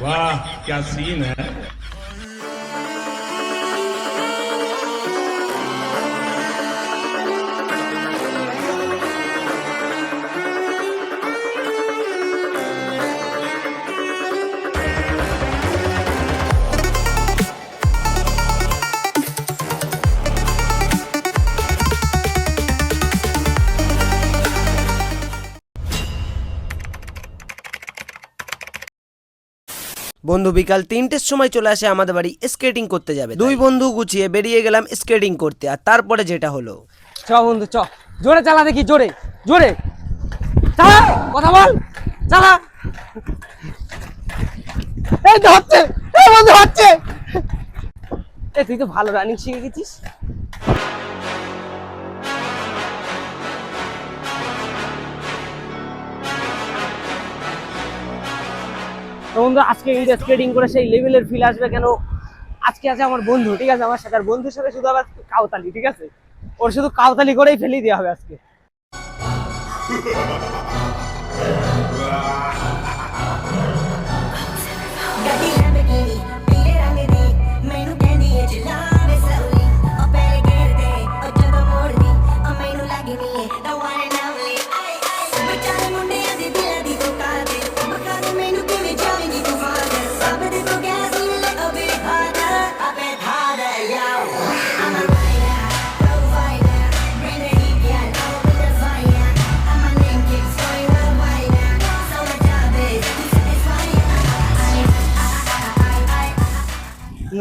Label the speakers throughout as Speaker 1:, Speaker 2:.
Speaker 1: Uau, que assim, né?
Speaker 2: বন্ধু বিকাল তিনটের সময় চলে আসে আমাদের বাড়ি স্কেটিং করতে যাবে দুই বন্ধু গুছিয়ে বেরিয়ে গেলাম স্কেটিং করতে আর তারপরে যেটা হলো?
Speaker 3: চ বন্ধু চ। জোরে চালা দেখি জোরে জোরে। চালা কথা বল চালা। এই তো হচ্ছে এই বন্ধু হচ্ছে। এই তুই তো ভালো রানিং শিখে গেছিস। তো বন্ধু, আজকে এই স্কেটিং করে সেই লেভেলের ফিল আসবে কেন? আজকে আছে আমার বন্ধু, ঠিক আছে? আমার সাথে আর বন্ধুর সাথে শুধু আবার কাউতালি, ঠিক আছে? ওর শুধু কাউতালি করেই ফেলি দেওয়া হবে আজকে।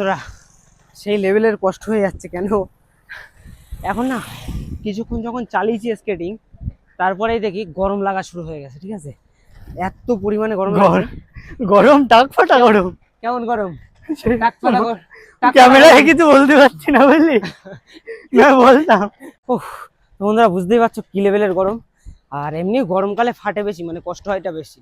Speaker 3: বন্ধুরা সেই লেভেলের কষ্ট হয়ে যাচ্ছে কেন? এখন না কিছুক্ষণ যখন চালিয়েছি স্কেটিং তারপরেই দেখি গরম লাগা শুরু হয়ে গেছে ঠিক আছে? এত পরিমাণে গরম।
Speaker 4: গরম টাক ফাটা গরম।
Speaker 3: কেমন গরম? টাক ফাটা গর-
Speaker 4: ক্যামেরায় কিছু বলতে পারছি না বুঝলি না বলতাম।
Speaker 3: বন্ধুরা বুঝতেই পারছ কি লেভেলের গরম। আর এমনি গরমকালে ফাটে বেশি মানে কষ্ট হয় এটা বেশি।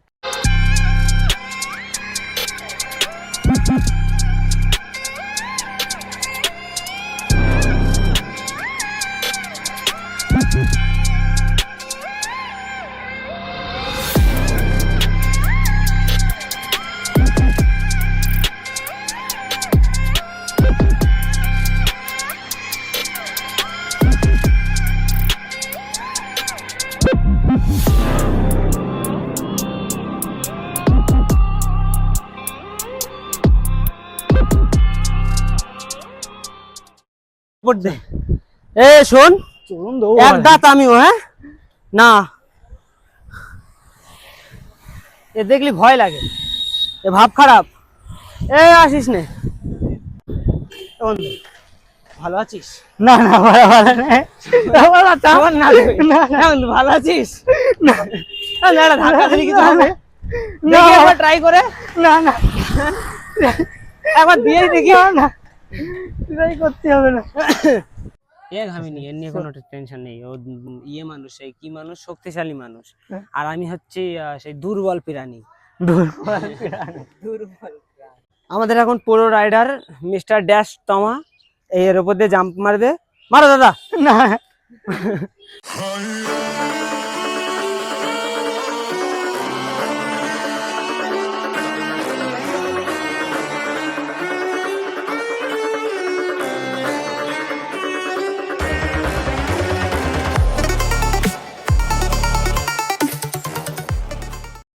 Speaker 3: এ শোন এক দাঁত আমিও হ্যাঁ? না। এ দেখলি ভয় লাগে। এ ভাব খারাপ। এ আসিস নে। ভালো আছিস?
Speaker 4: না না ভালো ভালো?
Speaker 3: না। ভালো আছিস? না। না ধাক্কা দিলে কিছু হবে?
Speaker 4: না।
Speaker 3: ট্রাই করে।
Speaker 4: না না।
Speaker 3: একবার দিয়ে দেখি।
Speaker 4: না। ট্রাই করতে হবে না।
Speaker 3: এ ঘামিনি এর নিয়ে কোনো টেনশন নেই। ও ইয়ে মানুষ এই কি মানুষ? শক্তিশালী মানুষ। আর আমি হচ্ছে সেই দুর্বল প্রাণী। দুর্বল আমাদের এখন পুরো রাইডার মিস্টার ড্যাশ তমা এর উপর দিয়ে জাম্প মারবে। মারো দাদা।
Speaker 4: না।